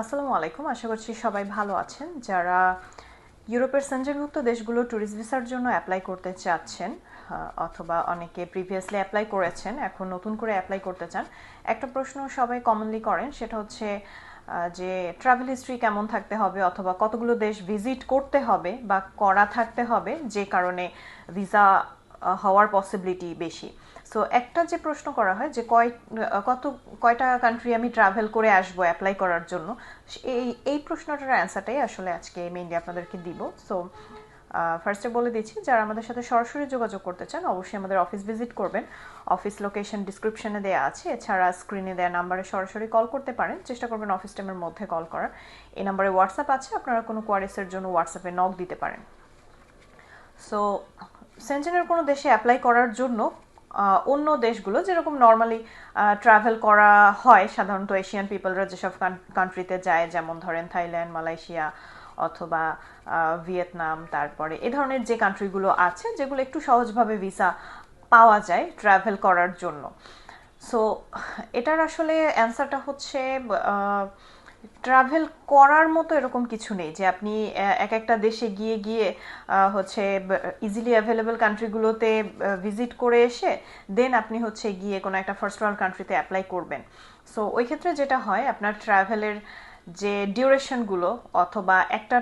আসসালামু আলাইকুম। আশা করছি সবাই ভালো আছেন। যারা ইউরোপের সেঞ্জনভুক্ত দেশগুলো ট্যুরিস্ট ভিসার জন্য অ্যাপ্লাই করতে চাচ্ছেন অথবা অনেকে প্রিভিয়াসলি অ্যাপ্লাই করেছেন, এখন নতুন করে অ্যাপ্লাই করতে চান, একটা প্রশ্ন সবাই কমনলি করেন, সেটা হচ্ছে যে ট্রাভেল হিস্ট্রি কেমন থাকতে হবে, অথবা কতগুলো দেশ ভিজিট করতে হবে বা করা থাকতে হবে, যে কারণে ভিসা হওয়ার পসিবিলিটি বেশি। সো একটা যে প্রশ্ন করা হয় যে কয় কত, কয়টা কান্ট্রি আমি ট্রাভেল করে আসব অ্যাপ্লাই করার জন্য, এই এই প্রশ্নটার অ্যান্সারটাই আসলে আজকে মেইনলি আপনাদেরকে দিব। সো ফার্স্টে বলে দিচ্ছি, যারা আমাদের সাথে সরাসরি যোগাযোগ করতে চান, অবশ্যই আমাদের অফিস ভিজিট করবেন। অফিস লোকেশন ডিসক্রিপশনে দেওয়া আছে, এছাড়া স্ক্রিনে দেওয়া নাম্বারে সরাসরি কল করতে পারেন। চেষ্টা করবেন অফিস টাইমের মধ্যে কল করার। এই নাম্বারে হোয়াটসঅ্যাপ আছে, আপনারা কোনো কোয়ারিসের জন্য হোয়াটসঅ্যাপে নক দিতে পারেন। সো সেন্টেনের কোনো দেশে অ্যাপ্লাই করার জন্য অন্য দেশগুলো যেরকম নর্মালি ট্রাভেল করা হয় সাধারণত এশিয়ান পিপলরা যেসব কান্ট্রিতে যায়, যেমন ধরেন থাইল্যান্ড মালয়েশিয়া অথবা ভিয়েতনাম তারপরে এ ধরনের যে কান্ট্রিগুলো আছে যেগুলো একটু সহজভাবে ভিসা পাওয়া যায় ট্রাভেল করার জন্য। সো এটার আসলে অ্যান্সারটা হচ্ছে ট্রাভেল করার মতো এরকম কিছু নেই যে আপনি এক একটা দেশে গিয়ে গিয়ে হচ্ছে ইজিলি অ্যাভেলেবল কান্ট্রিগুলোতে ভিজিট করে এসে দেন আপনি হচ্ছে গিয়ে কোনো একটা ফার্স্ট ওয়ার্ল্ড কান্ট্রিতে অ্যাপ্লাই করবেন। সো ওই ক্ষেত্রে যেটা হয়, আপনার ট্রাভেলের যে ডিউরেশনগুলো অথবা একটা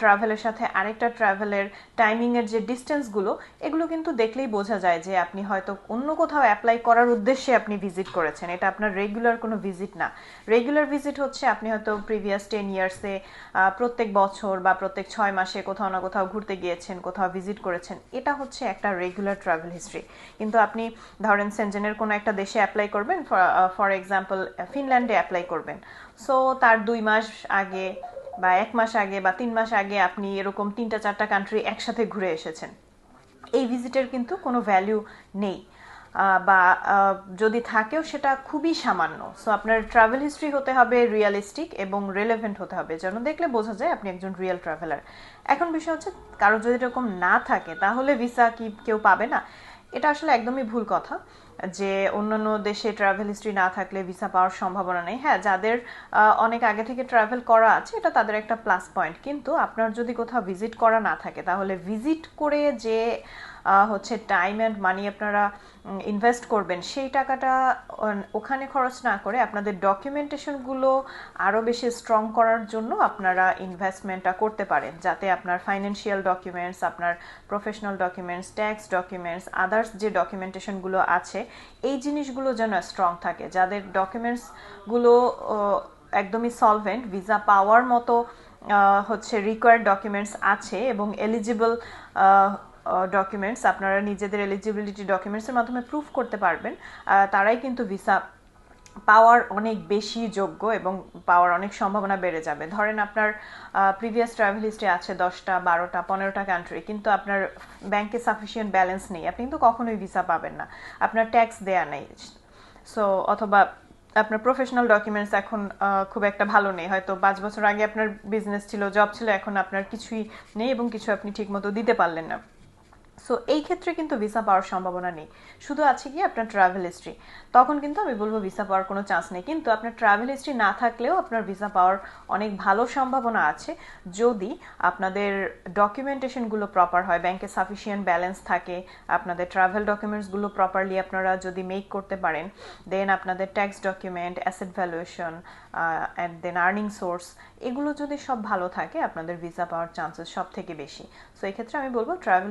ট্রাভেলের সাথে আরেকটা ট্রাভেলের টাইমিংয়ের যে ডিস্টেন্সগুলো এগুলো কিন্তু দেখলেই বোঝা যায় যে আপনি হয়তো অন্য কোথাও অ্যাপ্লাই করার উদ্দেশ্যে আপনি ভিজিট করেছেন। এটা আপনার রেগুলার কোনো ভিজিট না। রেগুলার ভিজিট হচ্ছে আপনি হয়তো প্রিভিয়াস টেন ইয়ার্সে প্রত্যেক বছর বা প্রত্যেক ছয় মাসে কোথাও না কোথাও ঘুরতে গিয়েছেন, কোথাও ভিজিট করেছেন। এটা হচ্ছে একটা রেগুলার ট্রাভেল হিস্ট্রি কিন্তু আপনি ধরেন সেনজেনের কোনো একটা দেশে অ্যাপ্লাই করবেন ফর এক্সাম্পল ফিনল্যান্ডে অ্যাপ্লাই করবেন। সো তার দুই মাস আগে বা এক মাস আগে বা তিন মাস আগে আপনি এরকম তিনটা চারটা কান্ট্রি একসাথে ঘুরে এসেছেন। এই ভিজিটের কিন্তু কোনো ভ্যালু নেই। বা যদি থাকেও সেটা খুবই সামান্য। সো আপনার ট্রাভেল হিস্ট্রি হতে হবে রিয়েলিস্টিক এবং রেলেভেন্ট হতে হবে। যেন দেখলে বোঝা যায় আপনি একজন রিয়েল ট্রাভেলার এখন বিষয় হচ্ছে, কারও যদি এরকম না থাকে, তাহলে ভিসা কি কেউ পাবে না? এটা আসলে একদমই ভুল কথা। যে অন্যান্য দেশে ট্রাভেল হিস্ট্রি না থাকলে ভিসা পাওয়ার সম্ভাবনা নেই। হ্যাঁ যাদের অনেক আগে থেকে ট্রাভেল করা আছে, এটা তাদের একটা প্লাস পয়েন্ট কিন্তু আপনার যদি কোথাও ভিজিট করা না থাকে, তাহলে ভিজিট করে যে হচ্ছে টাইম অ্যান্ড মানি আপনারা ইনভেস্ট করবেন, সেই টাকাটা ওখানে খরচ না করে আপনাদের ডকুমেন্টেশনগুলো আরও বেশি স্ট্রং করার জন্য আপনারা ইনভেস্টমেন্টটা করতে পারেন। যাতে আপনার ফাইন্যান্সিয়াল ডকুমেন্টস আপনার professional documents tax documents others যে ডকুমেন্টেশনগুলো আছে এই জিনিসগুলো যেন স্ট্রং থাকে। যাদের ডকুমেন্টসগুলো একদমই সলভেন্ট ভিসা পাওয়ার মতো হচ্ছে রিকোয়ার্ড ডকুমেন্টস আছে এবং এলিজিবল ডকুমেন্টস আপনারা নিজেদের এলিজিবিলিটি ডকুমেন্টসের মাধ্যমে প্রুফ করতে পারবেন। তারাই কিন্তু ভিসা পাওয়ার অনেক বেশি যোগ্য এবং পাওয়ার অনেক সম্ভাবনা বেড়ে যাবে। ধরেন আপনার প্রিভিয়াস ট্রাভেল হিস্ট্রি আছে দশটা, বারোটা, পনেরোটা কান্ট্রি কিন্তু আপনার ব্যাংকে সাফিসিয়েন্ট ব্যালেন্স নেই। আপনি কিন্তু কখনোই ভিসা পাবেন না। আপনার ট্যাক্স দেয়া নেই। সো অথবা আপনার প্রফেশনাল ডকুমেন্টস এখন খুব একটা ভালো নেই। হয়তো পাঁচ বছর আগে আপনার বিজনেস ছিল জব ছিল, এখন আপনার কিছুই নেই এবং কিছু আপনি ঠিকমতো দিতে পারলেন না। সো এই ক্ষেত্রে কিন্তু ভিসা পাওয়ার সম্ভাবনা নেই। শুধু আছে কি আপনার ট্রাভেল হিস্ট্রি তখন কিন্তু আমি বলব ভিসা পাওয়ার কোনো চান্স নেই। কিন্তু আপনার ট্রাভেল হিস্ট্রি না থাকলেও আপনার ভিসা পাওয়ার অনেক ভালো সম্ভাবনা আছে। যদি আপনাদের ডকুমেন্টেশনগুলো প্রপার হয় ব্যাংকে সাফিসিয়েন্ট ব্যালেন্স থাকে, আপনাদের ট্রাভেল ডকুমেন্টসগুলো প্রপারলি আপনারা যদি মেক করতে পারেন দেন আপনাদের tax document asset valuation and then earning source এগুলো যদি সব ভালো থাকে, আপনাদের ভিসা পাওয়ার চান্সেস সব থেকে বেশি। সো এক্ষেত্রে আমি বলব ট্রাভেল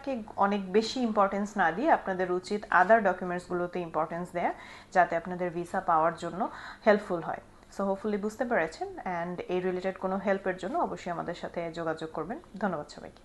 হিস্ট্রিটাকে অনেক বেশি ইম্পর্টেন্স না দিয়ে আপনাদের উচিত আদার ডকুমেন্টসগুলোতে ইম্পর্টেন্স দেয়া, যাতে আপনাদের ভিসা পাওয়ার জন্য হেল্পফুল হয়। সো হোপফুলি বুঝতে পেরেছেন অ্যান্ড এই রিলেটেড কোনো হেল্পের জন্য অবশ্যই আমাদের সাথে যোগাযোগ করবেন। ধন্যবাদ সবাইকে।